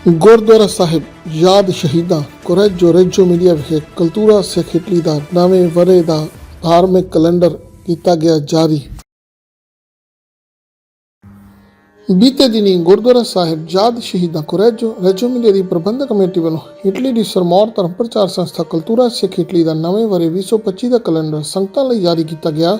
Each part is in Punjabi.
ਗੁਰਦੁਆਰਾ ਸਾਹਿਬ, ਯਾਦ ਸ਼ਹੀਦਾਂ, ਕੁਰੈਜੋ ਰੇਜੋ ਮਿਲਿਆ ਵਿਖੇ ਕਲਤੂਰਾ ਸਿੱਖ ਇਟਲੀ ਦਾ ਨਵੇਂ ਵਰੇ ਦਾ ਧਾਰਮਿਕ ਕੈਲੰਡਰ ਕੀਤਾ ਗਿਆ ਜਾਰੀ। ਬੀਤੇ ਦਿਨੀ ਗੁਰਦੁਆਰਾ ਸਾਹਿਬ, ਯਾਦ ਸ਼ਹੀਦਾਂ, ਕੁਰੈਜੋ ਰੇਜੋ ਮਿਲਿਆ ਦੀ ਪ੍ਰਬੰਧਕ ਕਮੇਟੀ ਵੱਲੋਂ ਇਟਲੀ ਦੀ ਸਰਮੌਰ ਧਰਮ ਪ੍ਰਚਾਰ ਸੰਸਥਾ ਕਲਤੂਰਾ ਸਿੱਖ ਇਟਲੀ ਦਾ ਨਵੇਂ ਵਰੇ 2025 ਦਾ ਕੈਲੰਡਰ ਸੰਗਤਾਂ ਲਈ ਜਾਰੀ ਕੀਤਾ ਗਿਆ।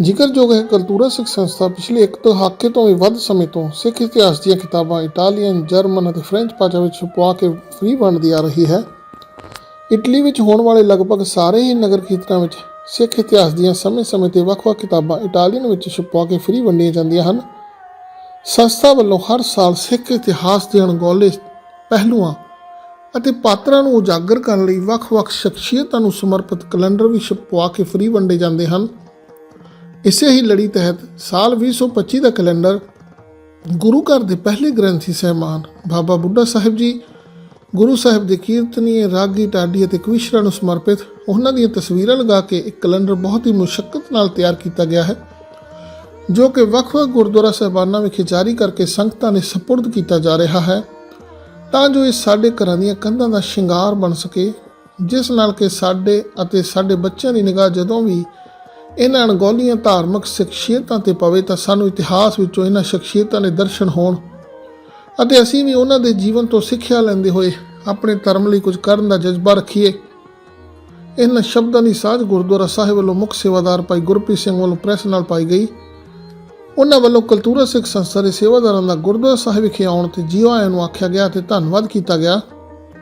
ਜ਼ਿਕਰਯੋਗ ਹੈ ਕਲਤੂਰਾ ਸਿੱਖ ਸੰਸਥਾ ਪਿਛਲੇ ਇੱਕ ਦਹਾਕੇ ਤੋਂ ਵੀ ਵੱਧ ਸਮੇਂ ਤੋਂ ਸਿੱਖ ਇਤਿਹਾਸ ਦੀਆਂ ਕਿਤਾਬਾਂ ਇਟਾਲੀਅਨ, ਜਰਮਨ ਅਤੇ ਫ੍ਰੈਂਚ ਭਾਸ਼ਾ ਵਿੱਚ ਛਪਵਾ ਕੇ ਫ੍ਰੀ ਵੰਡਦੀ ਆ ਰਹੀ ਹੈ। ਇਟਲੀ ਵਿੱਚ ਹੋਣ ਵਾਲੇ ਲਗਭਗ ਸਾਰੇ ਹੀ ਨਗਰ ਕੀਰਤਨਾਂ ਵਿੱਚ ਸਿੱਖ ਇਤਿਹਾਸ ਦੀਆਂ ਸਮੇਂ-ਸਮੇਂ ਤੇ ਵੱਖ-ਵੱਖ ਕਿਤਾਬਾਂ ਇਟਾਲੀਅਨ ਵਿੱਚ ਛਪਵਾ ਕੇ ਫ੍ਰੀ ਵੰਡੀਆਂ ਜਾਂਦੀਆਂ ਹਨ। ਸੰਸਥਾ ਵੱਲੋਂ ਹਰ ਸਾਲ ਸਿੱਖ ਇਤਿਹਾਸ ਦੇ ਅਣਗੌਲੇ ਪਹਿਲੂਆਂ ਅਤੇ ਪਾਤਰਾਂ ਨੂੰ ਉਜਾਗਰ ਕਰਨ ਲਈ ਵੱਖ-ਵੱਖ ਸ਼ਖਸੀਅਤਾਂ ਨੂੰ ਸਮਰਪਿਤ ਕੈਲੰਡਰ ਵੀ ਛਪਵਾ ਕੇ ਫ੍ਰੀ ਵੰਡੇ ਜਾਂਦੇ ਹਨ। ਇਸੇ ਹੀ ਲੜੀ ਤਹਿਤ ਸਾਲ 2025 ਦਾ ਕੈਲੰਡਰ ਗੁਰੂ ਘਰ ਦੇ ਪਹਿਲੇ ਗ੍ਰੰਥੀ ਸਹਿਮਾਨ ਬਾਬਾ ਬੁੱਢਾ ਸਾਹਿਬ ਜੀ, ਗੁਰੂ ਸਾਹਿਬ ਦੇ ਕੀਰਤਨੀਏ, ਰਾਗੀ ਟਾਡੀ ਅਤੇ ਕਵਿਸ਼ਰਾਂ ਨੂੰ ਸਮਰਪਿਤ ਉਹਨਾਂ ਦੀਆਂ ਤਸਵੀਰਾਂ ਲਗਾ ਕੇ ਇੱਕ ਕੈਲੰਡਰ ਬਹੁਤ ਹੀ ਮੁਸ਼ਕਲ ਨਾਲ ਤਿਆਰ ਕੀਤਾ ਗਿਆ ਹੈ, ਜੋ ਕਿ ਵੱਖ-ਵੱਖ ਗੁਰਦੁਆਰਾ ਸਾਹਿਬਾਨਾਂ ਵਿਖੇ ਜਾਰੀ ਕਰਕੇ ਸੰਗਤਾਂ ਨੇ ਸਪੁਰਦ ਕੀਤਾ ਜਾ ਰਿਹਾ ਹੈ। ਤਾਂ ਜੋ ਇਹ ਸਾਡੇ ਘਰਾਂ ਦੀਆਂ ਕੰਧਾਂ ਦਾ ਸ਼ਿੰਗਾਰ ਬਣ ਸਕੇ, ਜਿਸ ਨਾਲ ਕਿ ਸਾਡੇ ਅਤੇ ਸਾਡੇ ਬੱਚਿਆਂ ਦੀ ਨਿਗਾਹ ਜਦੋਂ ਵੀ ਇਹਨਾਂ ਅਣਗੌਲੀਆਂ ਧਾਰਮਿਕ ਸ਼ਖਸੀਅਤਾਂ ਤੇ ਪਵੇ ਤਾਂ ਸਾਨੂੰ ਇਤਿਹਾਸ ਵਿੱਚੋਂ ਇਹਨਾਂ ਸ਼ਖਸੀਅਤਾਂ ਦੇ ਦਰਸ਼ਨ ਹੋਣ ਅਤੇ ਅਸੀਂ ਵੀ ਉਹਨਾਂ ਦੇ ਜੀਵਨ ਤੋਂ ਸਿੱਖਿਆ ਲੈਂਦੇ ਹੋਏ ਆਪਣੇ ਧਰਮ ਲਈ ਕੁਝ ਕਰਨ ਦਾ ਜਜ਼ਬਾ ਰੱਖੀਏ। ਇਹਨਾਂ ਸ਼ਬਦਾਂ ਦੀ ਸਾਂਝ ਗੁਰਦੁਆਰਾ ਸਾਹਿਬ ਵੱਲੋਂ ਮੁੱਖ ਸੇਵਾਦਾਰ ਭਾਈ ਗੁਰਪ੍ਰੀਤ ਸਿੰਘ ਵੱਲੋਂ ਪ੍ਰੈਸ ਨਾਲ ਪਾਈ ਗਈ। ਉਹਨਾਂ ਵੱਲੋਂ ਕਲਤੂਰਾ ਸਿੱਖ ਸੰਸਥਾ ਦੇ ਸੇਵਾਦਾਰਾਂ ਦਾ ਗੁਰਦੁਆਰਾ ਸਾਹਿਬ ਵਿਖੇ ਆਉਣ ਤੇ ਜੀਓ ਆਇਆਂ ਨੂੰ ਆਖਿਆ ਗਿਆ ਤੇ ਧੰਨਵਾਦ ਕੀਤਾ ਗਿਆ।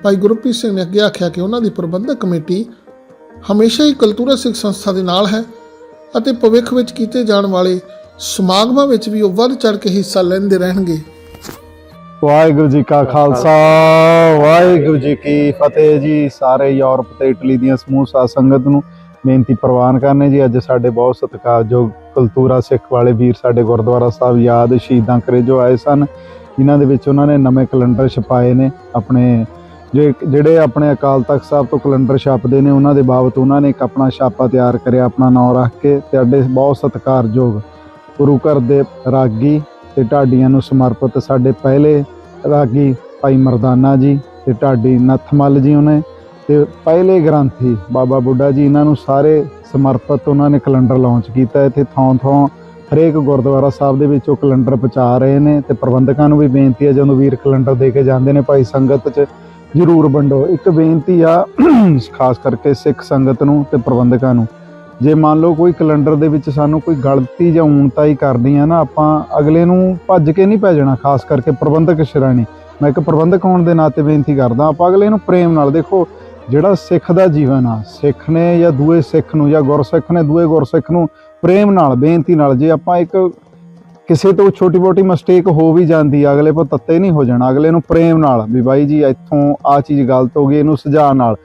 ਭਾਈ ਗੁਰਪ੍ਰੀਤ ਸਿੰਘ ਨੇ ਅੱਗੇ ਆਖਿਆ ਕਿ ਉਹਨਾਂ ਦੀ ਪ੍ਰਬੰਧਕ ਕਮੇਟੀ ਹਮੇਸ਼ਾ ਹੀ ਕਲਤੂਰਾ ਸਿੱਖ ਸੰਸਥਾ ਦੇ ਨਾਲ ਹੈ। ਅਤੇ ਭਵਿੱਖ ਵਿੱਚ ਕੀਤੇ ਜਾਣ ਵਾਲੇ ਸਮਾਗਮਾਂ ਵਿੱਚ ਵੀ ਉਹ ਵੱਧ ਚੜ ਕੇ ਹਿੱਸਾ ਲੈਂਦੇ ਰਹਿਣਗੇ। ਵਾਹਿਗੁਰੂ ਜੀ ਕਾ ਖਾਲਸਾ, ਵਾਹਿਗੁਰੂ ਜੀ ਕੀ ਫਤਿਹ ਜੀ। ਸਾਰੇ ਯੂਰਪ ਤੇ ਇਟਲੀ ਦੀਆਂ ਸਮੂਹ ਸਾਧ ਸੰਗਤ ਨੂੰ ਬੇਨਤੀ ਪ੍ਰਵਾਨ ਕਰਨੇ ਜੀ। ਅੱਜ ਸਾਡੇ ਬਹੁਤ ਸਤਿਕਾਰਯੋਗ ਕਲਤੂਰਾ ਸਿੱਖ ਵਾਲੇ ਵੀਰ ਸਾਡੇ ਗੁਰਦੁਆਰਾ ਸਾਹਿਬ ਯਾਦ ਸ਼ਹੀਦਾਂ ਕਰੇ ਜੋ ਆਏ ਸਨ, ਇਹਨਾਂ ਦੇ ਵਿੱਚ ਉਹਨਾਂ ਨੇ ਨਵੇਂ ਕੈਲੰਡਰ ਛਪਾਏ ਨੇ, ਆਪਣੇ ਜੇ ਜਿਹੜੇ ਆਪਣੇ ਅਕਾਲ ਤਖਤ ਸਾਹਿਬ ਤੋਂ ਕੈਲੰਡਰ ਛਾਪਦੇ ਨੇ, ਉਹਨਾਂ ਦੇ ਬਾਬਤ ਉਹਨਾਂ ਨੇ ਇੱਕ ਆਪਣਾ ਛਾਪਾ ਤਿਆਰ ਕਰਿਆ, ਆਪਣਾ ਨਾਮ ਰੱਖ ਕੇ ਤੇ ਸਾਡੇ ਬਹੁਤ ਸਤਿਕਾਰਯੋਗ ਗੁਰੂ ਘਰ ਦੇ ਰਾਗੀ ਤੇ ਢਾਡੀਆਂ ਨੂੰ ਸਮਰਪਿਤ ਸਾਡੇ ਪਹਿਲੇ ਰਾਗੀ ਭਾਈ ਮਰਦਾਨਾ ਜੀ ਤੇ ਢਾਡੀ ਨਥਮਲ ਜੀ ਉਹਨੇ ਤੇ ਪਹਿਲੇ ਗ੍ਰੰਥੀ ਬਾਬਾ ਬੁੱਢਾ ਜੀ, ਇਹਨਾਂ ਨੂੰ ਸਾਰੇ ਸਮਰਪਿਤ ਉਹਨਾਂ ਨੇ ਕੈਲੰਡਰ ਲਾਂਚ ਕੀਤਾ। ਇੱਥੇ ਥਾਂ ਥਾਂ ਹਰੇਕ ਗੁਰਦੁਆਰਾ ਸਾਹਿਬ ਦੇ ਵਿੱਚ ਉਹ ਕੈਲੰਡਰ ਪਹੁੰਚਾ ਰਹੇ ਨੇ ਤੇ ਪ੍ਰਬੰਧਕਾਂ ਨੂੰ ਵੀ ਬੇਨਤੀ ਹੈ, ਜਦੋਂ ਵੀਰ ਕੈਲੰਡਰ ਦੇ ਕੇ ਜਾਂਦੇ ਨੇ ਭਾਈ ਸੰਗਤ 'ਚ ਜ਼ਰੂਰ ਵੰਡੋ। ਇੱਕ ਬੇਨਤੀ ਆ, ਖਾਸ ਕਰਕੇ ਸਿੱਖ ਸੰਗਤ ਨੂੰ ਤੇ ਪ੍ਰਬੰਧਕਾਂ ਨੂੰ। ਜੇ ਮੰਨ ਲਓ ਕੋਈ ਕੈਲੰਡਰ ਦੇ ਵਿੱਚ ਸਾਨੂੰ ਕੋਈ ਗਲਤੀ ਜਾਂ ਊਣਤਾ ਹੀ ਕਰਨੀ ਆ ਨਾ, ਆਪਾਂ ਅਗਲੇ ਨੂੰ ਭੱਜ ਕੇ ਨਹੀਂ ਭੇਜਣਾ ਜਾਣਾ, ਖਾਸ ਕਰਕੇ ਪ੍ਰਬੰਧਕ ਸ਼੍ਰੇਣੀ। ਮੈਂ ਇੱਕ ਪ੍ਰਬੰਧਕ ਹੋਣ ਦੇ ਨਾਤੇ ਬੇਨਤੀ ਕਰਦਾ, ਆਪਾਂ ਅਗਲੇ ਨੂੰ ਪ੍ਰੇਮ ਨਾਲ ਦੇਖੋ, ਜਿਹੜਾ ਸਿੱਖ ਦਾ ਜੀਵਨ ਆ, ਸਿੱਖ ਨੇ ਜਾਂ ਦੂਏ ਸਿੱਖ ਨੂੰ ਜਾਂ ਗੁਰਸਿੱਖ ਨੇ, ਦੂਏ ਗੁਰਸਿੱਖ ਨੂੰ ਪ੍ਰੇਮ ਨਾਲ, ਬੇਨਤੀ ਨਾਲ, ਜੇ ਆਪਾਂ ਇੱਕ ਕਿਸੇ ਤੋਂ ਛੋਟੀ ਮੋਟੀ ਮਿਸਟੇਕ ਹੋ ਵੀ ਜਾਂਦੀ ਆ, ਅਗਲੇ ਕੋ ਤੱਤੇ ਨਹੀਂ ਹੋ ਜਾਣਾ, ਅਗਲੇ ਨੂੰ ਪ੍ਰੇਮ ਨਾਲ ਵੀ ਬਾਈ ਜੀ ਇੱਥੋਂ ਆ ਚੀਜ਼ ਗਲਤ ਹੋ ਗਈ, ਇਹਨੂੰ ਸੁਝਾਅ ਨਾਲ,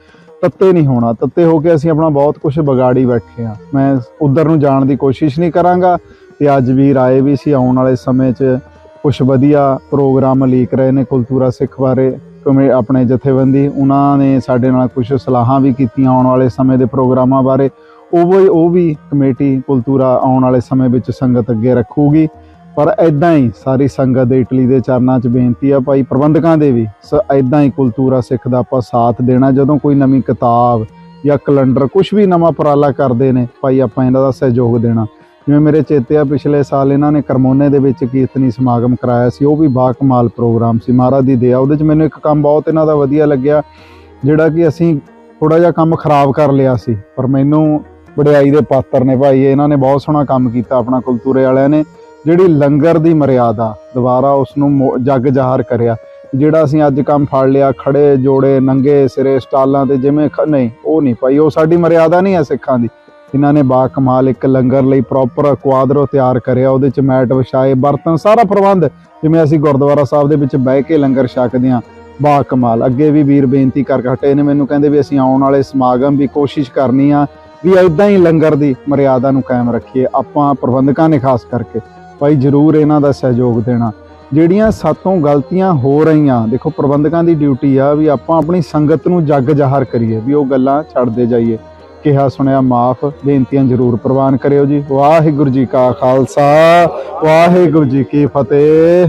ਤੱਤੇ ਨਹੀਂ ਹੋਣਾ, ਤੱਤੇ ਹੋ ਕੇ ਅਸੀਂ ਆਪਣਾ ਬਹੁਤ ਕੁਝ ਵਿਗਾੜੀ ਬੈਠੇ ਆ। ਮੈਂ ਉਧਰ ਨੂੰ ਜਾਣ ਦੀ ਕੋਸ਼ਿਸ਼ ਨਹੀਂ ਕਰਾਂਗਾ ਤੇ ਅੱਜ ਵੀਰ ਆਏ ਵੀ ਸੀ, ਆਉਣ ਵਾਲੇ ਸਮੇਂ 'ਚ ਕੁਝ ਵਧੀਆ ਪ੍ਰੋਗਰਾਮ ਲੀਕ ਰਹੇ ਨੇ ਕੁਲਤੂਰਾ ਸਿੱਖ ਬਾਰੇ ਕਮੇ ਆਪਣੇ ਜਥੇਬੰਦੀ, ਉਹਨਾਂ ਨੇ ਸਾਡੇ ਨਾਲ ਕੁਝ ਸਲਾਹਾਂ ਵੀ ਕੀਤੀਆਂ ਆਉਣ ਵਾਲੇ ਸਮੇਂ ਦੇ ਪ੍ਰੋਗਰਾਮਾਂ ਬਾਰੇ, ਉਹ ਵੀ ਉਹ ਵੀ ਕਮੇਟੀ ਕੁਲਤੂਰਾ ਆਉਣ ਵਾਲੇ ਸਮੇਂ ਵਿੱਚ ਸੰਗਤ ਅੱਗੇ ਰੱਖੂਗੀ। ਪਰ ਐਦਾਂ ਹੀ ਸਾਰੀ ਸੰਗਤ ਦੇ ਇਟਲੀ ਦੇ ਚਰਨਾਂ 'ਚ ਬੇਨਤੀ ਆ ਭਾਈ ਪ੍ਰਬੰਧਕਾਂ ਦੇ ਵੀ, ਸ ਐਦਾਂ ਹੀ ਕੁਲਤੂਰਾ ਸਿੱਖ ਦਾ ਆਪਾਂ ਸਾਥ ਦੇਣਾ, ਜਦੋਂ ਕੋਈ ਨਵੀਂ ਕਿਤਾਬ ਜਾਂ ਕੈਲੰਡਰ ਕੁਝ ਵੀ ਨਵਾਂ ਉਪਰਾਲਾ ਕਰਦੇ ਨੇ, ਭਾਈ ਆਪਾਂ ਇਹਨਾਂ ਦਾ ਸਹਿਯੋਗ ਦੇਣਾ। ਜਿਵੇਂ ਮੇਰੇ ਚੇਤੇ ਆ, ਪਿਛਲੇ ਸਾਲ ਇਹਨਾਂ ਨੇ ਕਰਮੋਨੇ ਦੇ ਵਿੱਚ ਕੀਰਤਨੀ ਸਮਾਗਮ ਕਰਾਇਆ ਸੀ, ਉਹ ਵੀ ਬਾ ਕਮਾਲ ਪ੍ਰੋਗਰਾਮ ਸੀ, ਮਹਾਰਾਜ ਦੀ ਦਇਆ, ਉਹਦੇ 'ਚ ਮੈਨੂੰ ਇੱਕ ਕੰਮ ਬਹੁਤ ਇਹਨਾਂ ਦਾ ਵਧੀਆ ਲੱਗਿਆ, ਜਿਹੜਾ ਕਿ ਅਸੀਂ ਥੋੜਾ ਜਿਹਾ ਕੰਮ ਖਰਾਬ ਕਰ ਲਿਆ ਸੀ, ਪਰ ਮੈਨੂੰ ਵਡਿਆਈ ਦੇ ਪਾਤਰ ਨੇ ਭਾਈ, ਇਹਨਾਂ ਨੇ ਬਹੁਤ ਸੋਹਣਾ ਕੰਮ ਕੀਤਾ ਆਪਣਾ ਕੁਲਤੂਰੇ ਵਾਲਿਆਂ ਨੇ ਜਿਹੜੀ ਲੰਗਰ ਦੀ ਮਰਿਆਦਾ, ਦੁਬਾਰਾ ਉਸ ਨੂੰ ਮੋ- ਜੱਗ ਜ਼ਾਹਰ ਕਰਿਆ। ਜਿਹੜਾ ਅਸੀਂ ਅੱਜ ਕੰਮ ਫੜ ਲਿਆ, ਖੜੇ ਜੋੜੇ, ਨੰਗੇ ਸਿਰੇ, ਸਟਾਲਾਂ ਤੇ ਜਿਵੇਂ ਖ- ਨਹੀਂ, ਉਹ ਨਹੀਂ ਭਾਈ, ਉਹ ਸਾਡੀ ਮਰਿਆਦਾ ਨਹੀਂ ਹੈ ਸਿੱਖਾਂ ਦੀ। ਇਹਨਾਂ ਨੇ ਬਾ ਕਮਾਲ ਇੱਕ ਲੰਗਰ ਲਈ ਪ੍ਰੋਪਰ ਕੁਆਦਰੋ ਤਿਆਰ ਕਰਿਆ, ਉਹਦੇ ਚ ਮੈਟ, ਵਿਛਾਏ, ਬਰਤਨ, ਸਾਰਾ ਪ੍ਰਬੰਧ, ਜਿਵੇਂ ਅਸੀਂ ਗੁਰਦੁਆਰਾ ਸਾਹਿਬ ਦੇ ਵਿੱਚ ਬਹਿ ਕੇ ਲੰਗਰ ਛਕਦੇ ਹਾਂ, ਬਾ ਕਮਾਲ। ਅੱਗੇ ਵੀ ਵੀਰ ਬੇਨਤੀ ਕਰਕੇ ਹਟੇ ਨੇ ਮੈਨੂੰ, ਕਹਿੰਦੇ ਵੀ ਅਸੀਂ ਆਉਣ ਵਾਲੇ ਸਮਾਗਮ ਵੀ ਕੋਸ਼ਿਸ਼ ਕਰਨੀ ਆ, ਵੀ ਐਦਾਂ ਹੀ ਲੰਗਰ ਦੀ ਮਰਿਆਦਾ ਨੂੰ ਕਾਇਮ ਰੱਖੀਏ, ਆਪਾਂ ਪ੍ਰਬੰਧਕਾਂ ਨੇ ਖਾਸ ਕਰਕੇ। ਭਾਈ ਜਰੂਰ ਇਹਨਾਂ ਦਾ ਸਹਿਯੋਗ ਦੇਣਾ। ਜਿਹੜੀਆਂ ਸਾਤੋਂ ਗਲਤੀਆਂ ਹੋ ਰਹੀਆਂ, ਦੇਖੋ ਪ੍ਰਬੰਧਕਾਂ ਦੀ ਡਿਊਟੀ ਆ ਵੀ ਆਪਾਂ ਆਪਣੀ ਸੰਗਤ ਨੂੰ ਜੱਗ ਜ਼ਾਹਰ ਕਰੀਏ, ਵੀ ਉਹ ਗੱਲਾਂ ਛੱਡਦੇ ਜਾਈਏ। ਕਿਹਾ ਸੁਣਿਆ ਮਾਫ, ਬੇਨਤੀਆਂ ਜਰੂਰ ਪ੍ਰਵਾਨ ਕਰਿਓ ਜੀ। ਵਾਹਿਗੁਰੂ ਜੀ ਕਾ ਖਾਲਸਾ, ਵਾਹਿਗੁਰੂ ਜੀ ਕੀ ਫਤਿਹ।